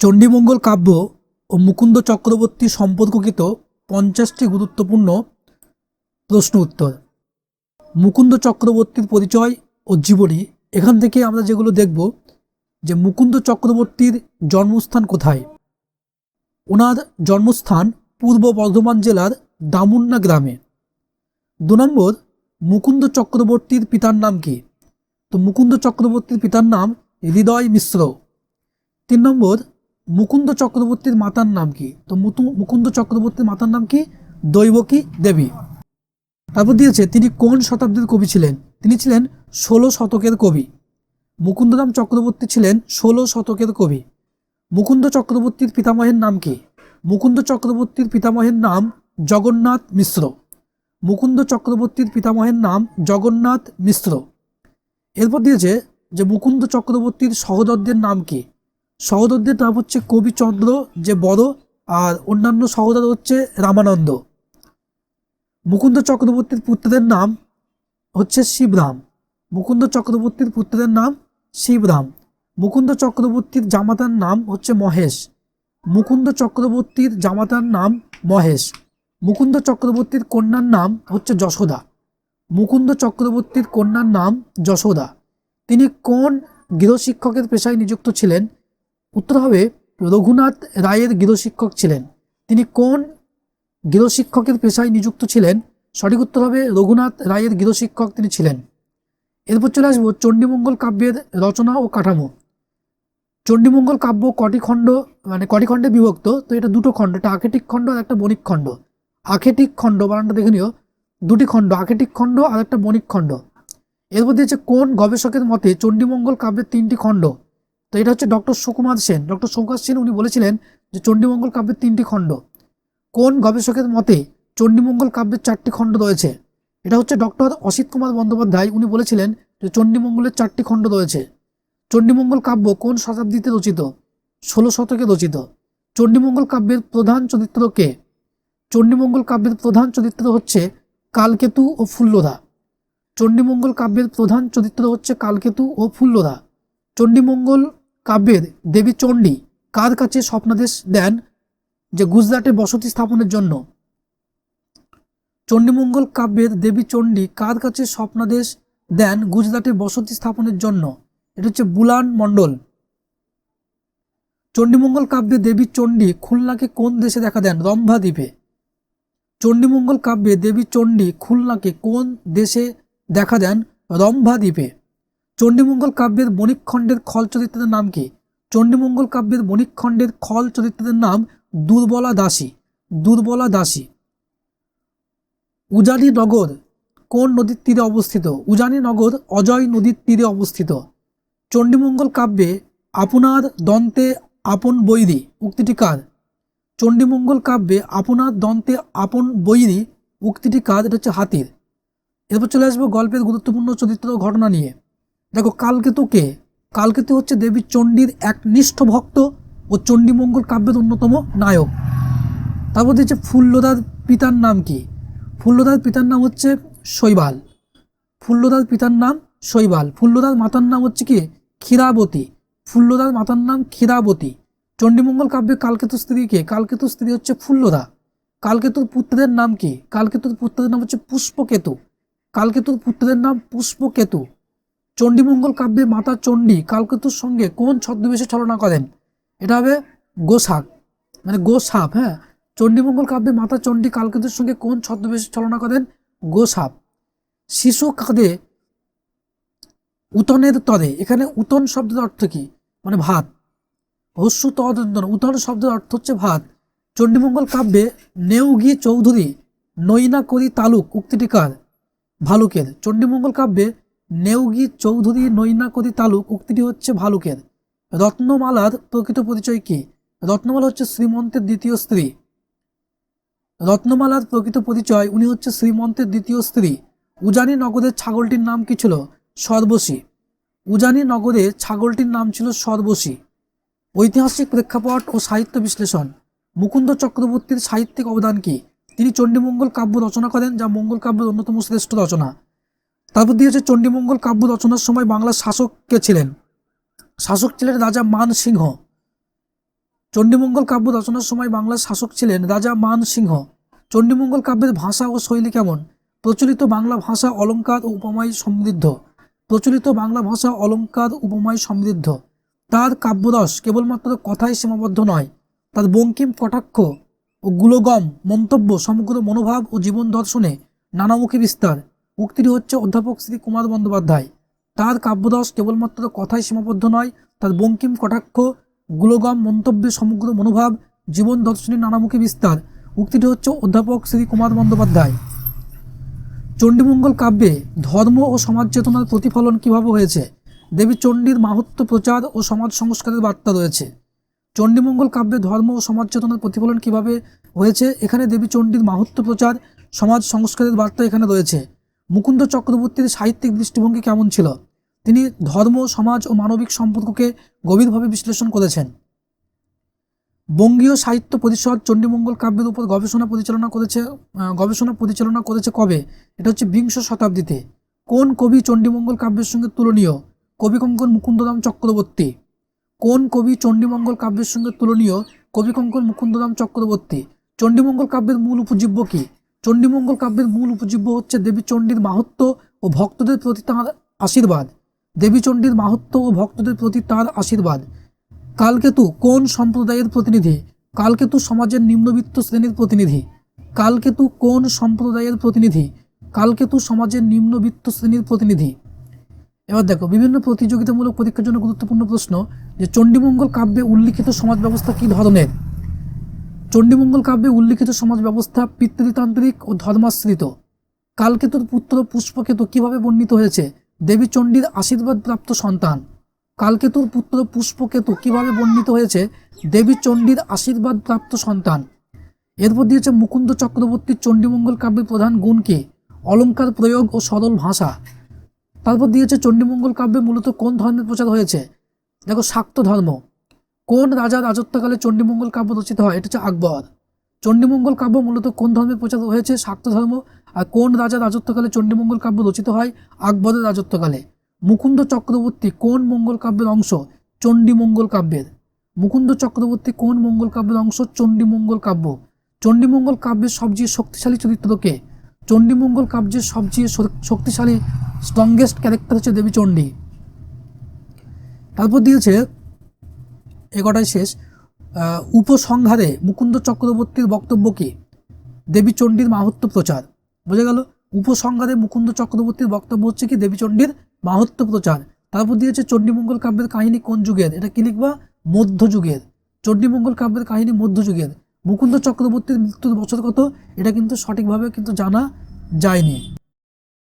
চণ্ডীমঙ্গল কাব্য ও মুকুন্দ চক্রবর্তী সম্পর্ককৃত পঞ্চাশটি গুরুত্বপূর্ণ প্রশ্ন উত্তর। মুকুন্দ চক্রবর্তীর পরিচয় ও জীবনী, এখান থেকে আমরা যেগুলো দেখব যে মুকুন্দ চক্রবর্তীর জন্মস্থান কোথায়? ওনার জন্মস্থান পূর্ব বর্ধমান জেলার দামুন্না গ্রামে। দু নম্বর, মুকুন্দ চক্রবর্তীর পিতার নাম কি? তো মুকুন্দ চক্রবর্তীর পিতার নাম হৃদয় মিশ্র। তিন নম্বর মুকুন্দ চক্রবর্তীর মাতার নাম কি? তো মুকুন্দ চক্রবর্তীর মাতার নাম কি? দৈবকী দেবী। তারপর দিয়েছে, তিনি কোন শতাব্দীর কবি ছিলেন? তিনি ছিলেন ষোলো শতকের কবি। মুকুন্দরাম চক্রবর্তী ছিলেন ষোলো শতকের কবি। মুকুন্দ চক্রবর্তীর পিতামহের নাম কি? মুকুন্দ চক্রবর্তীর পিতামহের নাম জগন্নাথ মিশ্র। মুকুন্দ চক্রবর্তীর পিতামহের নাম জগন্নাথ মিশ্র। এরপর দিয়েছে যে মুকুন্দ চক্রবর্তীর সহোদরদের নাম কি? সহোদরদের নাম হচ্ছে কবিচন্দ্র যে বড়, আর অন্যান্য সহোদর হচ্ছে রামানন্দ। মুকুন্দ চক্রবর্তীর পুত্রের নাম হচ্ছে শিবরাম। মুকুন্দ চক্রবর্তীর পুত্রের নাম শিবরাম। মুকুন্দ চক্রবর্তীর জামাতার নাম হচ্ছে মহেশ। মুকুন্দ চক্রবর্তীর জামাতার নাম মহেশ। মুকুন্দ চক্রবর্তীর কন্যার নাম হচ্ছে যশোদা। মুকুন্দ চক্রবর্তীর কন্যার নাম যশোদা। তিনি কোন গৃহশিক্ষকের পেশায় নিযুক্ত ছিলেন? উত্তর হবে রঘুনাথ রায়ের গৃহশিক্ষক ছিলেন। তিনি কোন গৃহশিক্ষকের পেশায় নিযুক্ত ছিলেন? সঠিক উত্তর হবে রঘুনাথ রায়ের গৃহশিক্ষক তিনি ছিলেন। এরপর চলে আসব চণ্ডীমঙ্গল কাব্যের রচনা ও কাঠামো। চণ্ডীমঙ্গল কাব্য কটি খণ্ড মানে কটি খণ্ডে বিভক্ত? তো এটা দুটো খণ্ড একটা আখেটিক খণ্ড আর একটা বণিক খণ্ড। আখেটিক খণ্ড, বানানটা দেখে নিও। দুটি খণ্ড আখেটিক খণ্ড আর একটা বণিক খণ্ড। এরপর দিয়েছে কোন গবেষকের মতে চণ্ডীমঙ্গল কাব্যের তিনটি খণ্ড? তো এটা হচ্ছে ডক্টর সুকুমার সেন। ডক্টর সুকুমার সেন উনি বলেছিলেন যে চণ্ডীমঙ্গল কাব্যের তিনটি খণ্ড। কোন গবেষকের মতে চণ্ডীমঙ্গল কাব্যের চারটি খণ্ড রয়েছে? এটা হচ্ছে ডক্টর অসিত কুমার বন্দ্যোপাধ্যায়, উনি বলেছিলেন যে চণ্ডীমঙ্গলের চারটি খণ্ড রয়েছে। চণ্ডীমঙ্গল কাব্য কোন শতাব্দীতে রচিত? ষোলো শতকে রচিত। চণ্ডীমঙ্গল কাব্যের প্রধান চরিত্র কে? চণ্ডীমঙ্গল কাব্যের প্রধান চরিত্র হচ্ছে কালকেতু ও ফুল্লরা চণ্ডীমঙ্গল কাব্যের প্রধান চরিত্র হচ্ছে কালকেতু ও ফুল্লরা চণ্ডীমঙ্গল কাব্যের দেবী চণ্ডী কার কাছে স্বপ্নাদেশ দেন যে গুজরাটে বসতি স্থাপনের জন্য? চণ্ডীমঙ্গল কাব্যের দেবী চণ্ডী কার কাছে স্বপ্নাদেশ দেন গুজরাটে বসতি স্থাপনের জন্য? এটা হচ্ছে বুলান মণ্ডল। চণ্ডীমঙ্গল কাব্যে দেবী চণ্ডী খুলনাকে কোন দেশে দেখা দেন? রম্ভা দ্বীপে। চণ্ডীমঙ্গল কাব্যে দেবী চণ্ডী খুলনাকে কোন দেশে দেখা দেন? রম্ভা দ্বীপে। চণ্ডীমঙ্গল কাব্যের বণিকখণ্ডের খল চরিত্রের নাম কি? চণ্ডীমঙ্গল কাব্যের বণিকখণ্ডের খল চরিত্রের নাম দুর্বলা দাসী দুর্বলা দাসী। উজানি নগর কোন নদীর তীরে অবস্থিত? উজানি নগর অজয় নদীর তীরে অবস্থিত। চণ্ডীমঙ্গল কাব্যে আপনার দন্তে আপন বৈরী, উক্তিটি কার? চণ্ডীমঙ্গল কাব্যে আপনার দন্তে আপন বৈরী, উক্তিটি কার? এটা হচ্ছে হাতির। এরপর চলে আসব গল্পের গুরুত্বপূর্ণ চরিত্র ঘটনা নিয়ে। দেখো কালকেতু কে? কালকেতু হচ্ছে দেবী চণ্ডীর এক নিষ্ঠ ভক্ত ও চণ্ডীমঙ্গল কাব্যের অন্যতম নায়ক। তারপর দিচ্ছে ফুল্লদার পিতার নাম কি? ফুল্লদার পিতার নাম হচ্ছে শৈবাল। ফুল্লদার পিতার নাম শৈবাল। ফুল্লদার মাতার নাম হচ্ছে কি? ক্ষীরাবতী। ফুল্লদার মাতার নাম ক্ষীরাবতী। চণ্ডীমঙ্গল কাব্যে কালকেতু স্ত্রী কে? কালকেতু স্ত্রী হচ্ছে ফুল্লদা। কালকেতুর পুত্রের নাম কি? কালকেতুর পুত্রের নাম হচ্ছে পুষ্পকেতু। কালকেতুর পুত্রের নাম পুষ্পকেতু। চণ্ডীমঙ্গল কাব্যে মাতা চণ্ডী কালকেতুর সঙ্গে কোন ছদ্মবেশে ছলনা করেন? এটা হবে গোসাপ মানে গোসাপ হ্যাঁ? চণ্ডীমঙ্গল কাব্যে মাতা চণ্ডী কালকেতুর সঙ্গে কোন ছদ্মবেশে ছলনা করেন? গোসাপ। শিশু কাঁদে উতনের তরে, এখানে উতন শব্দের অর্থ কি? মানে ভাত। হস্যু তদন্তন, উতন শব্দের অর্থ হচ্ছে ভাত। চণ্ডীমঙ্গল কাব্যে নেউগি চৌধুরী, নৈনা করি তালুক, উক্তিটি কার? ভালুকের। চণ্ডীমঙ্গল কাব্যে নেউগি চৌধুরী নৈনা করি তালুক উক্তিটি হচ্ছে ভালুকের। রত্নমালার প্রকৃত পরিচয় কি? রত্নমালা হচ্ছে শ্রীমন্তের দ্বিতীয় স্ত্রী। রত্নমালার প্রকৃত পরিচয়, উনি হচ্ছে শ্রীমন্তের দ্বিতীয় স্ত্রী। উজানি নগরের ছাগলটির নাম কি ছিল? সর্বশী। উজানি নগরে ছাগলটির নাম ছিল সর্বশী। ঐতিহাসিক প্রেক্ষাপট ও সাহিত্য বিশ্লেষণ। মুকুন্দ চক্রবর্তীর সাহিত্যিক অবদান কি? তিনি চণ্ডীমঙ্গল কাব্য রচনা করেন, যা মঙ্গল কাব্যের অন্যতম শ্রেষ্ঠ রচনা। তারপর দিয়েছে চণ্ডীমঙ্গল কাব্য রচনার সময় বাংলার শাসক কে ছিলেন? শাসক ছিলেন রাজা মান সিংহ। চণ্ডীমঙ্গল কাব্য রচনার সময় বাংলার শাসক ছিলেন রাজা মান সিংহ। চণ্ডীমঙ্গল কাব্যের ভাষা ও শৈলী কেমন? প্রচলিত বাংলা ভাষা অলঙ্কার ও উপমায় সমৃদ্ধ। প্রচলিত বাংলা ভাষা অলঙ্কার উপমায় সমৃদ্ধ। তার কাব্যরস কেবলমাত্র কথায় সীমাবদ্ধ নয়। তার বঙ্কিম কটাক্ষ ও গুলগম মন্তব্য সমগ্র মনোভাব ও জীবন দর্শনে নানামুখী বিস্তার। উক্তিটি হচ্ছে অধ্যাপক শ্রী কুমার বন্দ্যোপাধ্যায়। তার কাব্যরস কেবলমাত্র কথায় সীমাবদ্ধ নয়, তার বঙ্কিম কটাক্ষ, গুলগম মন্তব্যে সমগ্র মনোভাব, জীবন দর্শনের নানামুখী বিস্তার। উক্তিটি হচ্ছে অধ্যাপক শ্রী কুমার বন্দ্যোপাধ্যায়। চণ্ডীমঙ্গল কাব্যে ধর্ম ও সমাজ চেতনার প্রতিফলন কীভাবে হয়েছে? দেবী চণ্ডীর মাহাত্ম প্রচার ও সমাজ সংস্কারের বার্তা রয়েছে। চণ্ডীমঙ্গল কাব্যে ধর্ম ও সমাজ চেতনার প্রতিফলন কীভাবে হয়েছে? এখানে দেবী চণ্ডীর মাহাত্ম প্রচার, সমাজ সংস্কারের বার্তা এখানে রয়েছে। মুকুন্দ চক্রবর্তীর সাহিত্যিক দৃষ্টিভঙ্গি কেমন ছিল? তিনি ধর্ম, সমাজ ও মানবিক সম্পর্ককে গভীরভাবে বিশ্লেষণ করেছেন। বঙ্গীয় সাহিত্য পরিষদ চণ্ডীমঙ্গল কাব্যের উপর গবেষণা পরিচালনা করেছে গবেষণা পরিচালনা করেছে কবে? এটা হচ্ছে বিংশ শতাব্দীতে। কোন কবি চণ্ডীমঙ্গল কাব্যের সঙ্গে তুলনীয়? কবি কঙ্কন মুকুন্দরাম চক্রবর্তী। কোন কবি চণ্ডীমঙ্গল কাব্যের সঙ্গে তুলনীয়? কবি কঙ্কন মুকুন্দরাম চক্রবর্তী। চণ্ডীমঙ্গল কাব্যের মূল উপজীব্য কি? চণ্ডীমঙ্গল কাব্যের মূল উপজীব্য হচ্ছে দেবী চণ্ডীর মাহাত্ম ও ভক্তদের প্রতি তাঁর আশীর্বাদ। দেবী চণ্ডীর মাহাত্ম ও ভক্তদের প্রতি তাঁর আশীর্বাদ। কালকেতু কোন সম্প্রদায়ের প্রতিনিধি? কালকেতু সমাজের নিম্নবিত্ত শ্রেণির প্রতিনিধি। কালকেতু কোন সম্প্রদায়ের প্রতিনিধি? কালকেতু সমাজের নিম্নবিত্ত শ্রেণির প্রতিনিধি। এবার দেখো, বিভিন্ন প্রতিযোগিতামূলক পরীক্ষার জন্য গুরুত্বপূর্ণ প্রশ্ন যে চণ্ডীমঙ্গল কাব্যে উল্লিখিত সমাজ ব্যবস্থা কী ধরনের? চণ্ডীমঙ্গল কাব্যে উল্লিখিত সমাজ ব্যবস্থা পিতৃতান্ত্রিক ও ধর্মাশ্রিত। কালকেতুর পুত্র পুষ্পকেতু কীভাবে বর্ণিত হয়েছে? দেবী চণ্ডীর আশীর্বাদ প্রাপ্ত সন্তান। কালকেতুর পুত্র পুষ্পকেতু কীভাবে বর্ণিত হয়েছে? দেবী চণ্ডীর আশীর্বাদ প্রাপ্ত সন্তান। এরপর দিয়েছে মুকুন্দ চক্রবর্তীর চণ্ডীমঙ্গল কাব্যের প্রধান গুণ কি? অলঙ্কার প্রয়োগ ও সরল ভাষা। তারপর দিয়েছে চণ্ডীমঙ্গল কাব্যে মূলত কোন ধর্মের প্রচার হয়েছে? দেখো, শাক্ত ধর্ম। কোন রাজার রাজত্বকালে চণ্ডীমঙ্গল কাব্য রচিত হয়? এটা হচ্ছে আকবর। চণ্ডীমঙ্গল কাব্য মূলত কোন ধর্মের প্রচার হয়েছে? শাক্ত ধর্ম। আর কোন রাজার রাজত্বকালে চণ্ডীমঙ্গল কাব্য রচিত হয়? আকবরের রাজত্বকালে। মুকুন্দ চক্রবর্তী কোন মঙ্গল কাব্যের অংশ? চণ্ডীমঙ্গল কাব্যের। মুকুন্দ চক্রবর্তী কোন মঙ্গল কাব্যের অংশ? চণ্ডীমঙ্গল কাব্য। চণ্ডীমঙ্গল কাব্যের সবচেয়ে শক্তিশালী চরিত্রকে চণ্ডীমঙ্গল কাব্যের সবচেয়ে শক্তিশালী স্ট্রংগেস্ট ক্যারেক্টার হচ্ছে দেবী চণ্ডী। তারপর দিয়েছে এগারোটায় শেষ। উপসংহারে মুকুন্দ চক্রবর্তীর বক্তব্য কি? দেবী চণ্ডীর মাহাত্ম প্রচার। বোঝা গেল? উপসংহারে মুকুন্দ চক্রবর্তীর বক্তব্য হচ্ছে কি? দেবী চণ্ডীর মাহাত্ম প্রচার। তারপর দিয়েছে চণ্ডীমঙ্গল কাব্যের কাহিনী কোন যুগের? এটা কি লিখবা? মধ্যযুগের চণ্ডীমঙ্গল কাব্যের কাহিনী মধ্যযুগের মুকুন্দ চক্রবর্তীর মৃত্যুর বছর কত? এটা কিন্তু সঠিকভাবে কিন্তু জানা যায়নি।